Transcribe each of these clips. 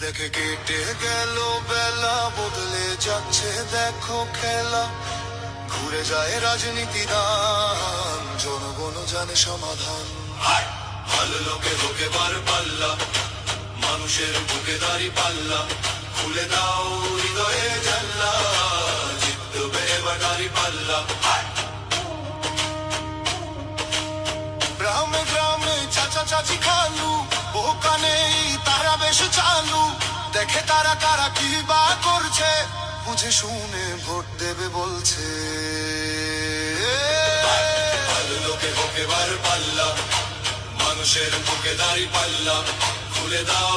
দেখে কেটে গেল, বেলা বদলে যাচ্ছে, দেখো খেলা। ঘুরে যায় রাজনীতি দান জনগণ জানে সমাধান। ভালো লোকে লোকে বার পাল্লা, মানুষের বুকে দাড়ি পাল্লা। খুলে দাও হৃদয়ে জানলা, জিতবে এবার দাড়ি পাল্লা। দেখে তারা কারা কি বা করছে? বুঝে শুনে ভোট দেবে বলছে। লোকে বার মানুষের বুকে দাঁড়িয়ে পাল্লা, খুলে দাও।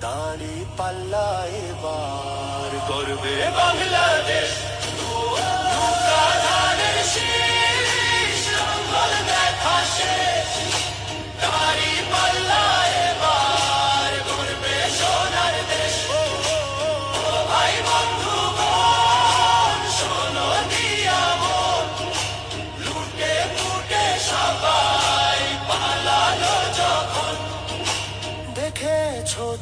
দাড়ি পাল্লা এবার করবে বাংলাদেশ।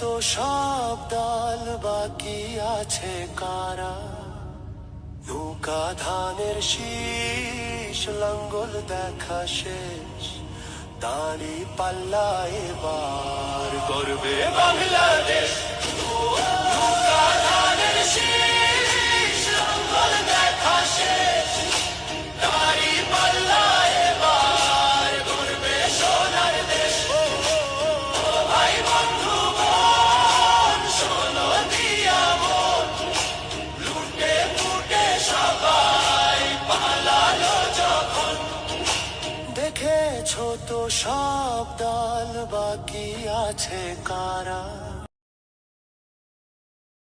তো সব ডাল বাকি আছে কারা? নৌকা ধানের শীষ, লঙ্গল দেখা শেষ। দাঁড়ি পাল্লা এবার করবে বাংলাদেশ। তো সব দল বাকি আছে কারা?